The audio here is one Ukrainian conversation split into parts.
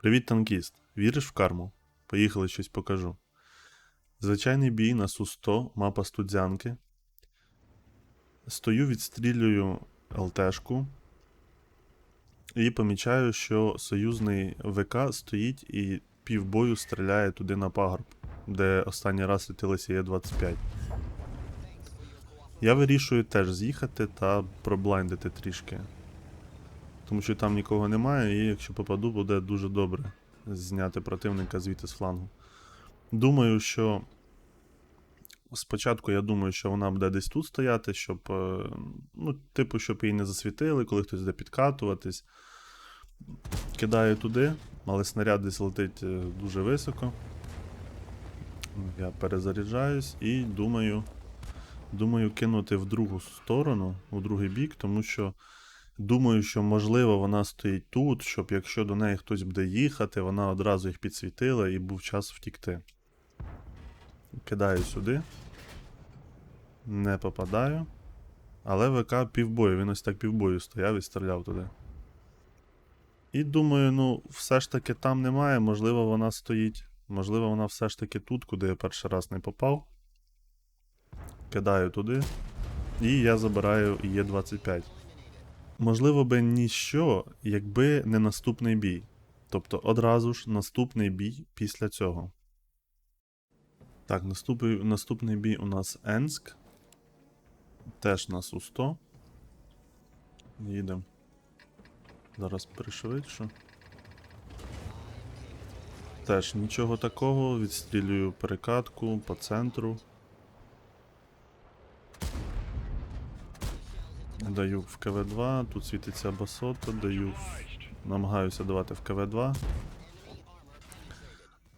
Привіт, танкіст. Віриш в карму? Поїхали щось покажу. Звичайний бій на Су-100, мапа студзянки. Стою, відстрілюю ЛТшку. І помічаю, що союзний ВК стоїть і півбою стріляє туди на пагорб, де останній раз світилося Є-25. Я вирішую теж з'їхати та проблайндити трішки. Тому що там нікого немає, і якщо попаду, буде дуже добре зняти противника звідти з флангу. Думаю, що спочатку я думаю, що вона буде десь тут стояти, щоб, е, ну, типу, щоб її не засвітили, коли хтось буде підкатуватись. Кидаю туди, але снаряд десь летить е, дуже високо. Я перезаряджаюсь і думаю, думаю кинути в другу сторону, у другий бік, тому що думаю, що можливо вона стоїть тут, щоб якщо до неї хтось буде їхати, вона одразу їх підсвітила і був час втікти. Кидаю сюди. Не попадаю. Але ВК півбою, він ось так півбою стояв і стріляв туди. І думаю, ну, все ж таки там немає, можливо, вона стоїть. Можливо, вона все ж таки тут, куди я перший раз не попав. Кидаю туди. І я забираю Є25. Можливо би ніщо, якби не наступний бій. Тобто одразу ж наступний бій після цього. Так, наступний, наступний бій у нас Енск. Теж на Су-100. Їдемо. Зараз пришвидшу. Теж нічого такого. Відстрілюю перекатку по центру. Даю в КВ2, тут світиться басота, даю. Намагаюся давати в КВ2.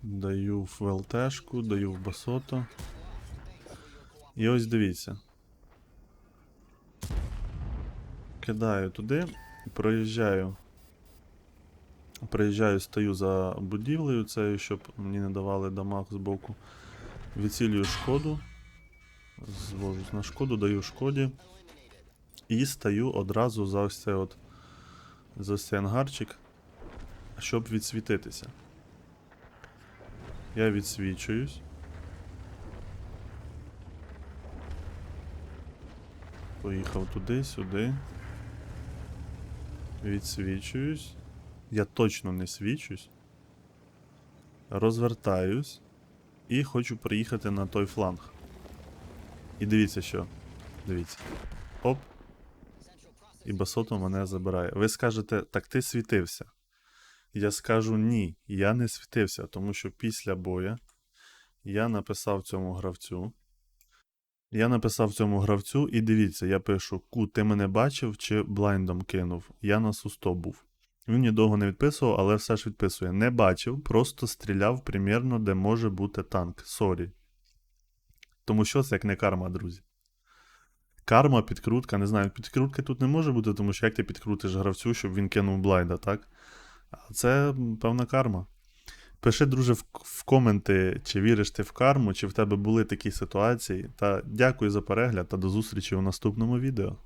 Даю в ЛТшку, даю в басото. І ось дивіться. Кидаю туди, проїжджаю. Проїжджаю, стою за будівлею цією, щоб мені не давали дамаг з боку. Відцілюю шкоду. Звожусь на шкоду, даю шкоді. І стаю одразу за ось цей от за ось цей ангарчик, щоб відсвітитися. Я відсвічуюсь. Поїхав туди, сюди. Відсвічуюсь. Я точно не свічусь. Розвертаюсь. І хочу приїхати на той фланг. І дивіться що. Дивіться. Оп. І басото мене забирає. Ви скажете, так ти світився. Я скажу ні, я не світився, тому що після боя я написав цьому гравцю. Я написав цьому гравцю, і дивіться, я пишу: Ку, ти мене бачив чи блайндом кинув? Я на сусто був. Він мені довго не відписував, але все ж відписує. Не бачив, просто стріляв примірно, де може бути танк. Сорі. Тому що це як не карма, друзі. Карма, підкрутка, не знаю, підкрутки тут не може бути, тому що як ти підкрутиш гравцю, щоб він кинув блайда, так? А це певна карма. Пиши, друже, в, коменти, чи віриш ти в карму, чи в тебе були такі ситуації. Та дякую за перегляд та до зустрічі у наступному відео.